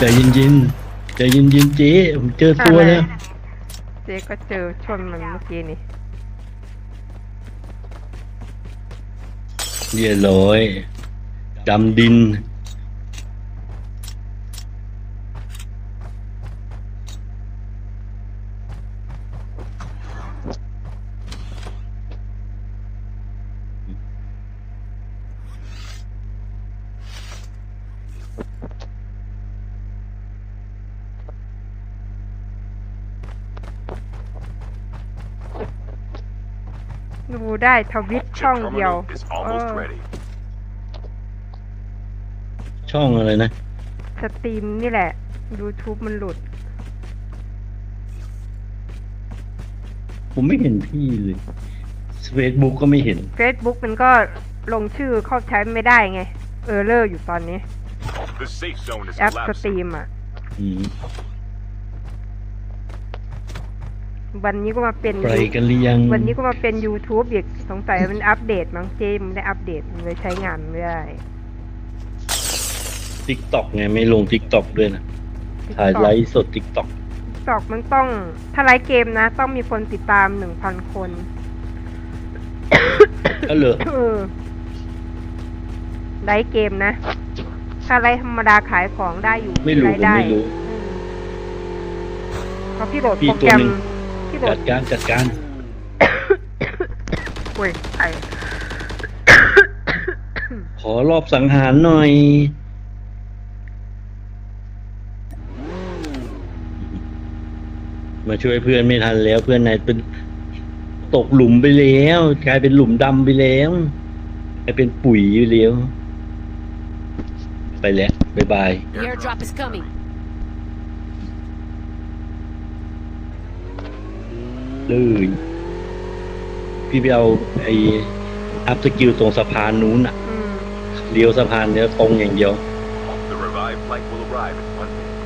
ใจเย็นๆใจเย็นๆเจ๊ผมเจอตัวแล้วเจ๊ก็เจอชนมันเมื่อกี้นี่เรียบร้อยดำดิน ได้ทวิตช่องเดียว Terminal is เอ almost อ ready. ช่องอะไรนะสตรีมนี่แหละ YouTube มันหลุด ผมไม่เห็นพี่เลยเฟซบุ๊กก็ไม่เห็น Facebook มันก็ลงชื่อเข้าใช้ไม่ได้ไง เออเลอร์อยู่ตอนนี้ The safe zone is แอปสตรี collapsing. มอะอืม วันนี้ก็มาเป็นไปกันหรือยังวันนี้ก็มาเป็น YouTube อีกสงสัยมันอัปเดตมั้งเจมนได้อัปเดตมันเลยใช้งานไม่ได้ทิกตอกไงไม่ลงทิกตอกด้วยนะถ่ายไลฟ์สดทิกตอกตอกมันต้องถ้าไลฟ์เกมนะ ต้องมีคนติดตามหนึ่งพันคนก็เหรอเออไลฟ์เกมนะ ถ้าไลฟ์ธรรมดาขายของได้อยู่ไม่รู้รายผมได้ไม่รู้อืมเพราะพี่โหลดพี่โปรแกรมตัวหนึ่ง พี่โหลจัดดการจัดการโอ้ยไอ ขอรอบสังหารหน่อย มาช่วยเพื่อนไม่ทันแล้ว เพื่อนนายเป็นตกหลุมไปแล้ว กลายเป็นหลุมดำไปแล้วกลายเป็นปุ๋ยไปแล้ว ไปแล้ว บ๊ายบาย The airdrop is coming. เลยพี่ไปเอาไอ้อัพสกิลตรงสะพานนู้นอะอืมเลี้ยวสะพานเนี้ยตรงอย่างเดียว The revived flight will arrive in one minute.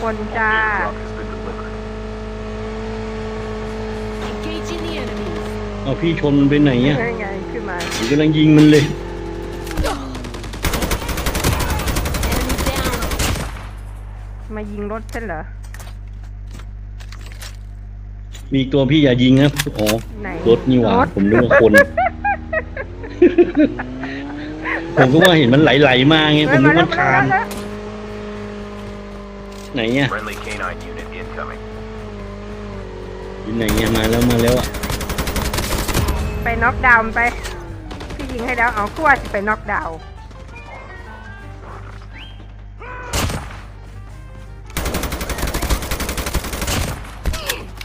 คนจ้า Airdrop เอาพี่ชนมันไปไหนอะเฮ้ยไงขึ้นมาผมกำลังยิงมันเลย Enemy down. มายิงรถฉันเหรอ มีตัวพี่อย่ายิงนะอ๋อไหนรถนี่หว่ารถ ผมนึกว่าคน ผมก็ว่าเห็นมันไหลๆมาไงผมนึกว่าคานแล้วไหนอะ Friendly canine unit incoming. อยู่ไหนอะมาแล้วมาแล้วอะ ไปน็อกดาวน์ไป พี่ยิงให้แล้วเอาขั้วจะไปน็อกดาวน์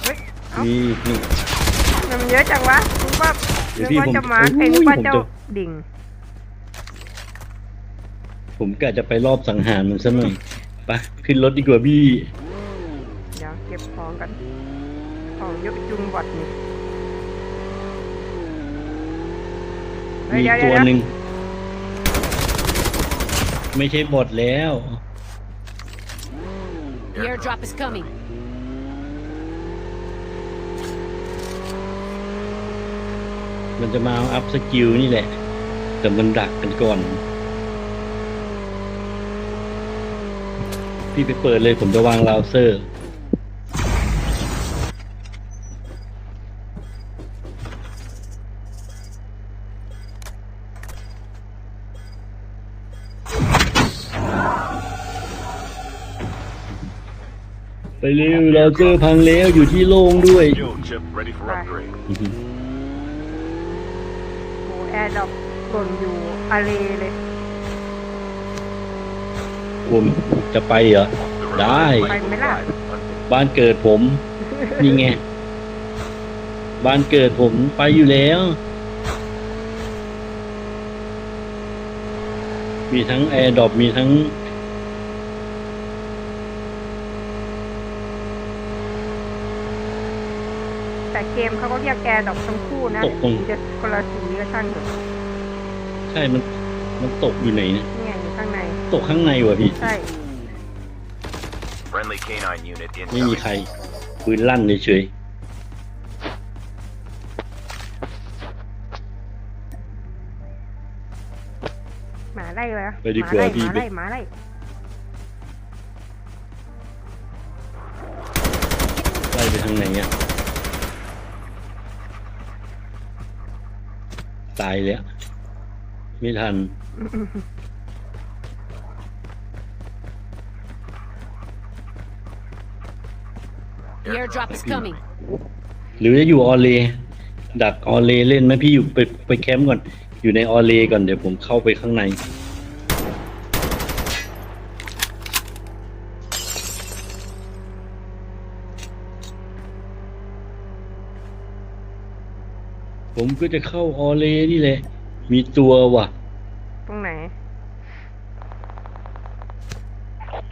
เฮ้ยเอ้านี่นี่ มันเยอะจังวะนึกว่าเดี๋นึยวกพี่ว่าผมจะมาร์คโอ้ยไอ้นึกว่าผมเจ้าจะ ดิ่ง ผมกะจะไปรอบสังหารมันซะหน่อยไปขึ้นรถดีกว่าพี่ เดี๋ยวเก็บของกันของเยอะจุงบอดนี่เฮ้ย มีเดี๋ยวตัวเดี๋ยวหนึ่ง ไม่ใช่บอทแล้ว The airdrop is coming. มันจะมาเอาอัพสกิลนี่แหละ แต่มันดักกันก่อน พี่ไปเปิดเลยผมจะวางราวเซอร์ เร็วราวเซอร์พังแล้วอยู่ที่โล่งด้วย Fuel chip ready for Right. upgrade. โอ้แอร์ดรอปหล่นอยู่อาเลเลย ผมจะไปเหรอ The Die. revived flight will Bye, arrive in one minute. บ้านเกิดผม นี่ไง บ้านเกิดผมไปอยู่แล้ว มีทั้งแอร์ดรอปมีทั้ง แต่ เกมเขาก็เรียกแอร์ดรอปทั้งคู่นะตกตรงถึจะคนละสีก็ช่างเถอะใช่มันมันตกอยู่ไหนเนี่ยนี่ไงอยู่ข้างใน ตกข้างในวะพี่ ใช่ Friendly canine unit ไม่มี incoming. ใครปืนลั่นเฉยหมาไล่เลยไปดีกว่าพี่หมาไล่หมาไล่ไล่ไปทางไหนเนี่ย ตายแล้วไม่ทัน The airdrop is coming. หรือจะอยู่ออเลดักออเลเล่นไหมพี่อยู่ไปไปแคมป์ก่อน อยู่ในออเลก่อนเดี๋ยวผมเข้าไปข้างใน ผมก็จะเข้าออเลนี่แหละ มีตัวว่ะ ตรงไหน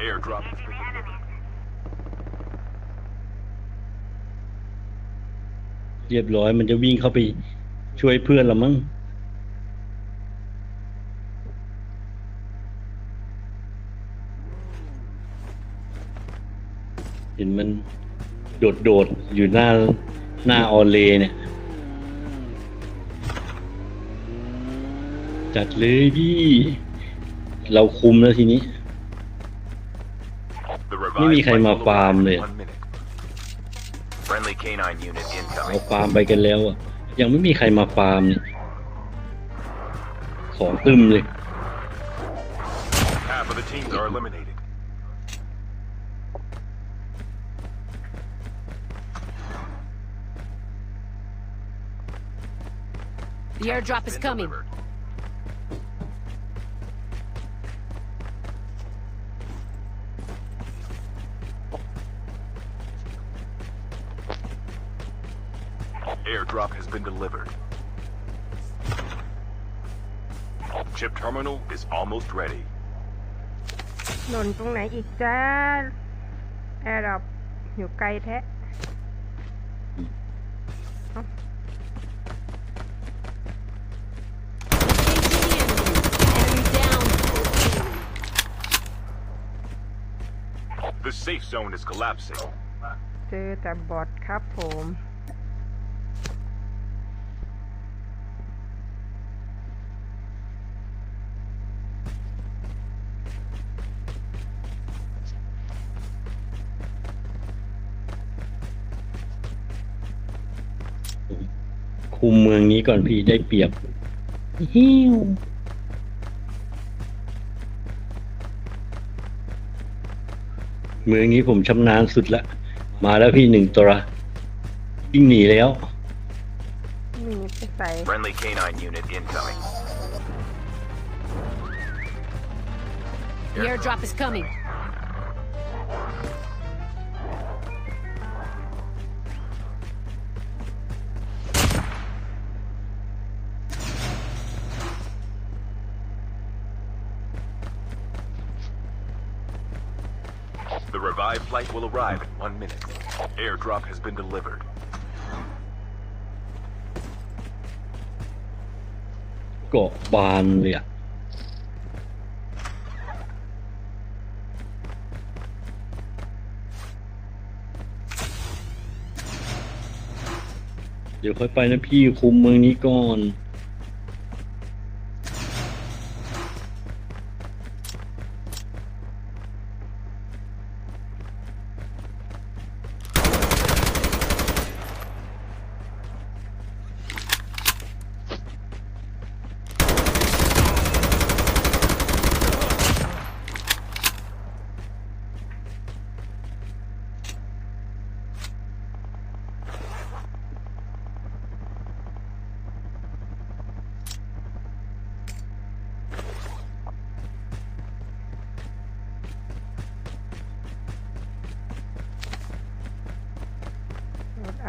Airdrop has been delivered. เรียบร้อยมันจะวิ่งเข้าไปช่วยเพื่อนละมั้ง เห็นมันโดดโดดๆอยู่หน้าหน้าออเลเนี่ย จัดเลยพี่ เราคุมแล้วทีนี้ ไม่มีใครมาฟาร์มเลยเราฟาร์มไปกันแล้วอะ ยังไม่มีใครมาฟาร์มเนี่ยของตึมเลยเ h e airdrop is coming. been delivered. Chip terminal is almost ready. หล่นตรงไหนอีกจ้าแอร์ดับอยู่ไกลแท้ Engaging the enemy. Enemy down. The safe zone is collapsing. เจอแต่บอทครับผม คุมเมืองนี้ก่อนพี่ได้เปรียบฮิวเมืองนี้ผมชำนาญสุดละ มาแล้วพี่หนึ่งตัววิ่งหนีแล้วนี่ไปใส่ Friendly canine unit incoming. The airdrop is coming. revived flight will arrive in one minute. Airdrop has been delivered. เกาะบานเลยอะเดี๋ยวค่อยไปนะพี่คุมเมืองนี้ก่อน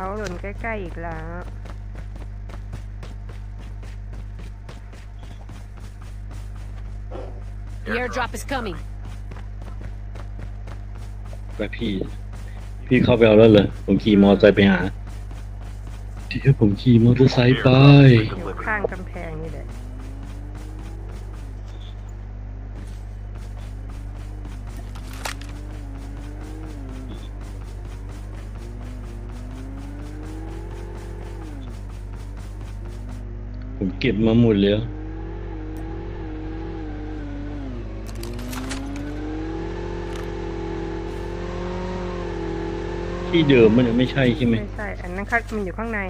เอาหล่นใกล้ ๆ อีกแล้ว The airdrop is coming. ไปพี่ พี่เข้าไปเอาแล้วเลยผมขี่มอเตอร์ไซค์ไปหาเดี๋ยวผมขี่มอเตอร์ไซค์ไป อยู่ข้างกำแพงนี่แหละ เก็บมาหมดแล้วที่เดิมมันยไม่ใช่ใช่ไหมไม่ใช่ อันนั้นค่ะมันอยู่ข้างใน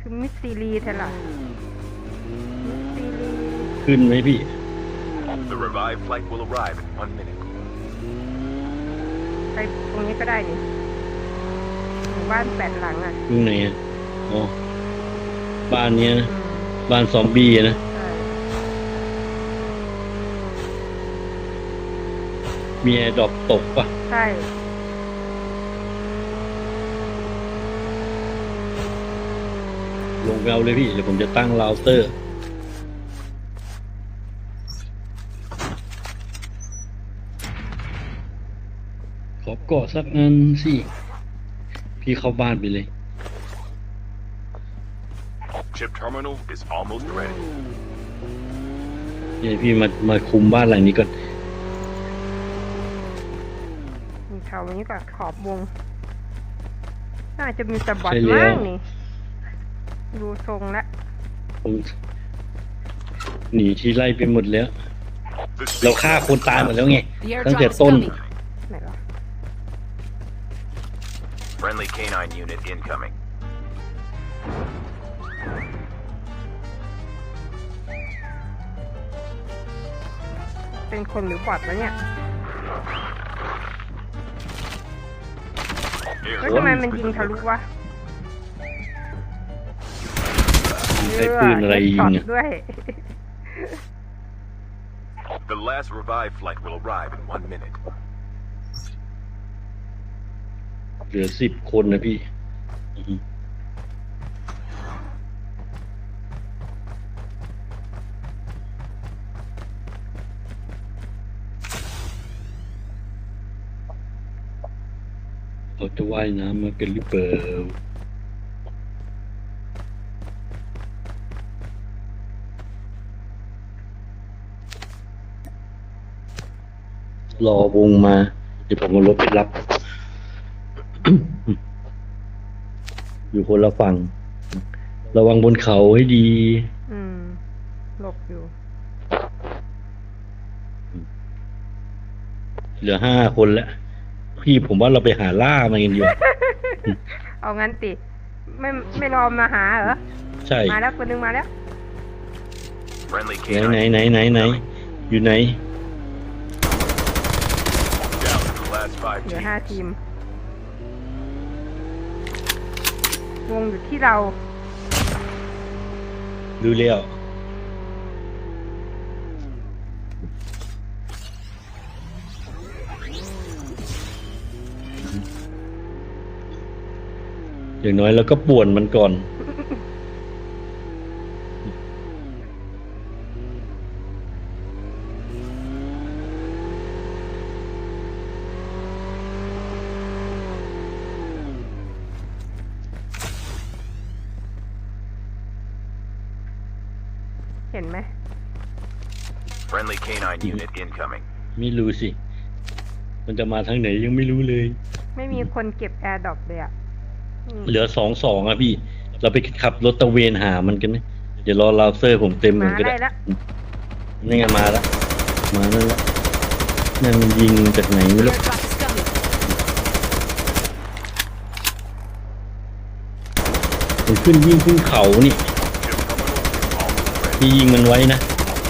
คือมิสซีรีเท่าไหร่มิสซีรีขึ้นไหมพี่ The revived flight will arrive in one minute. ไปตรงนี้ก็ได้นี่หมู่ บ้านแปดหลังอะตรงไหนอะอ๋อบ้านเนี้ยนะอืม บ้านซอมบี้อะนะใช่มีแอร์ดรอปตกปะใช่ลงไปเอาเลยพี่เดี๋ยวผมจะตั้งเราเตอร์ ขอเกาะสักอันสิ พี่เข้าบ้านไปเลย Chip terminal is almost ready. เดี๋ยวพี่มามาคุมบ้านหลังนี้ก่อน มีแถวนี้ก็ขอบวง น่าจะมีแต่บอทใช่แล้ว มากนี่ ดูทรงละผมหนีที่ไล่ไปหมดแล้ว The เราฆ่าคนตายหมดแล้วไง The ตั้งแต่ airdrop is ต้น coming. ไหนวะ friendly canine unit incoming. เป็นคนหรือบอทวะเนี่ย Air แล้วทำไมมันยิงทะลุวะใช้ปืนอะไรยิงเออะอด้วย The last revived flight will arrive in one minute. เหลือสิบคนนะพี่อือฮึเขาจะว่ายน้ำมากันหรือเปล่ารอวงมา เดี๋ยวผมเอารถไปรับ อยู่คนละฝั่ง ระวังบนเขาให้ดี อืม หลบอยู่ เหลือห้าคนแล้ว พี่ผมว่าเราไปหาล่ามากันอยู่ เอางั้นติ ไม่ไม่รอมาหาเหรอ ใช่ มาแล้วคนหนึงมาแล้ว Friendly ไหน canine ไหนไหนไหนไหนอยู่ไหน down to the last five เหลือ teams. ห้าทีม วงอยู่ที่เรา ดูเลี้ยวอย่างน้อยเราก็ป่วนมันก่อน เห็นไหม Friendly canine unit incoming. ไม่รู้สิ มันจะมาทางไหนยังไม่รู้เลย ไม่มีคนเก็บแอร์ดรอปเลยอะอืมเหลือสองสองอะพี่ เราไปขับรถตะเวนหามันกันไหมเดี๋ยวรอลาวเซอร์ผมเต็มเหมืมาอนก็ได้ได้แล้วนี่ไงมาแล้วมานั่นแหละนั่นมันยิงจากไหนไม่ The รู้ airdrop is coming. มันขึ้นยิงขึ้นเขานี่ Chip terminal is almost ready. พี่ยิงมันไว้นะ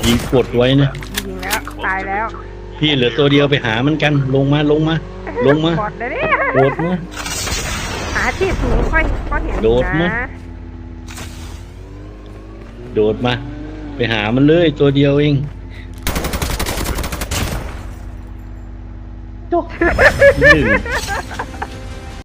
ยิงกดไว้นะ ยิงแล้วตายแล้วพี่เหลือตัวเดียวไปหามันกัน ลงมาลงมา ลงมาบอดเลยเนี่ยโดดมา หาที่สูงค่อยก็เห็นโดดมั้นะยโดดมา ไปหามันเลยตัวเดียวเองจกหนึ่ง